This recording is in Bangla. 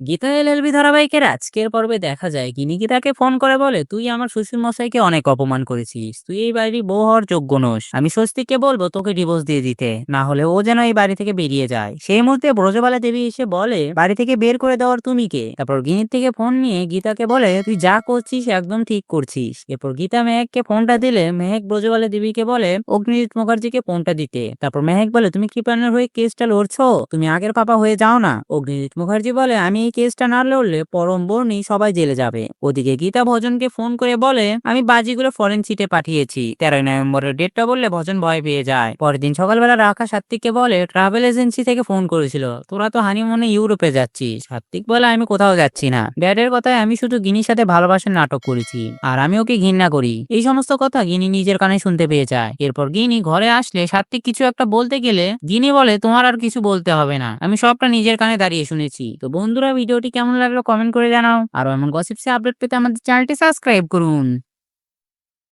গীতা এল এলএলবি ধারাবাহিকের আজকের পর্বে দেখা যায়, গিনি গীতাকে ফোন করে বলে, তুই আমার শ্বশুর মশাইকে অনেক অপমান করেছিস। তুই এই বাড়ির বউ হওয়ার যোগ্য নোস। আমি স্বস্তিককে বলব তোকে ডিভোর্স দিয়ে দিতে। না হলে ও যেন এই বাড়ি থেকে বেরিয়ে যায়। সেই মুহূর্তে ব্রজবালা দেবী এসে বলে, বাড়ি থেকে বের করে দেওয়ার তুমি কে? তারপর গিনির থেকে ফোন নিয়ে গীতাকে বলে, তুই যা করছিস একদম ঠিক করছিস। এরপর গীতা মেহেককে ফোনটা দিলে, মেহেক ব্রজবালা দেবীকে বলে, অগ্নিজিৎ মুখার্জিকে ফোনটা দিতে। তারপর মেহেক বলে, তুমি কৃপানের হয়ে কেসটা লড়ছো? তুমি আগের পাপা হয়ে যাও না? অগ্নিজিৎ মুখার্জি বলে, আমি এই কেসটা না লড়লে পরম বর্ণি সবাই জেলে যাবে। ওদিকে গীতা ভজনকে ফোন করে বলে, আমি বাজিগুলো ফরেন সিটে পাঠিয়েছি। তেরোই নভেম্বরের ডেটটা বললে ভজন ভয় পেয়ে যায়। পরের দিন সকালবেলা রাখা সাত্বিককে বলে ট্রাভেল এজেন্সি থেকে ফোন করেছিল। তোরা তো হানিমুনে ইউরোপে যাচ্ছিস। সাত্বিক বলে, আমি কোথাও যাচ্ছি না। ড্যাডের কথায় আমি শুধু গিনির সাথে ভালোবাসার নাটক করেছি। আর আমি ওকে ঘৃণা করি। এই সমস্ত কথা গিনি নিজের কানে শুনতে পেয়ে যায়। এরপর গিনি ঘরে আসলে সাত্বিক কিছু একটা বলতে গেলে, গিনি বলে, তোমার আর কিছু বলতে হবে না। আমি সবটা নিজের কানে দাঁড়িয়ে শুনেছি। তো বন্ধুরা ভিডিওটি কেমন লাগল কমেন্ট করে জানাও। আর এমন গসিপসে আপডেট পেতে আমাদের চ্যানেলটি সাবস্ক্রাইব করুন।